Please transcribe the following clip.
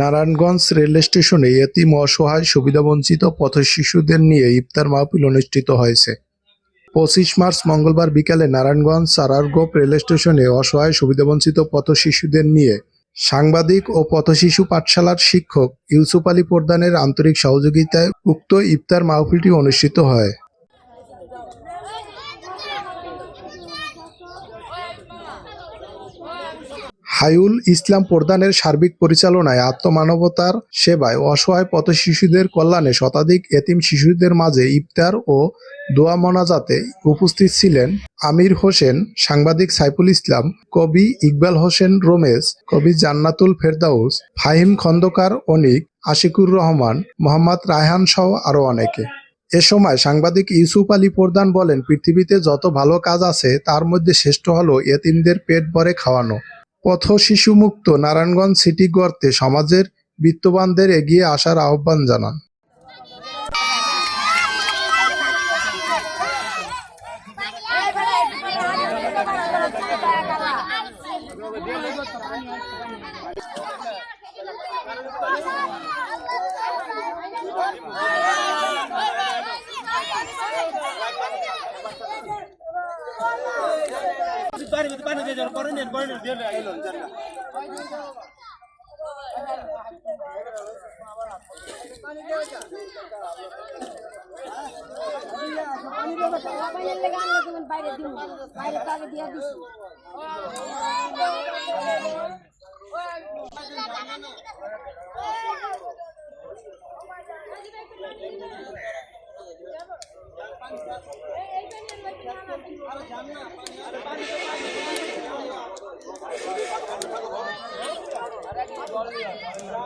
Narayanganj rail স্টেশনে এতিম অসহায় সুবিধাবঞ্চিত পথশিশুদের নিয়ে ইফতার মাহফিল অনুষ্ঠিত হয়েছে। পঁচিশ মার্চ মঙ্গলবার বিকালে নারায়ণগঞ্জ সারারগোপ রেল স্টেশনে অসহায় সুবিধাবঞ্চিত পথশিশুদের নিয়ে সাংবাদিক ও পথশিশু পাঠশালার শিক্ষক ইউসুফ আলী প্রধানের আন্তরিক সহযোগিতায় উক্ত ইফতার মাহফিলটি অনুষ্ঠিত হয়। হাইউল ইসলাম প্রধানের সার্বিক পরিচালনায় আত্মমানবতার সেবায় অসহায় পথ শিশুদের কল্যাণে শতাধিক এতিম শিশুদের মাঝে ইফতার ও দোয়া মোনাজাতে উপস্থিত ছিলেন আমির হোসেন, সাংবাদিক সাইফুল ইসলাম, কবি ইকবাল হোসেন রমেশ, কবি জান্নাতুল ফেরদাউস, ফাহিম খন্দকার অনিক, আশিকুর রহমান, মোহাম্মদ রায়হান সহ আরও অনেকে। এ সময় সাংবাদিক ইউসুফ আলী প্রধান বলেন, পৃথিবীতে যত ভালো কাজ আছে, তার মধ্যে শ্রেষ্ঠ হলো এতিমদের পেট ভরে খাওয়ানো। পথ শিশুমুক্ত নারায়ণগঞ্জ সিটি গড়তে সমাজের বিত্তবানদের এগিয়ে আসার আহ্বান জানান। পানি পানি দিয়ে যান পরে নেন পরে নেন দিয়ে পানি 不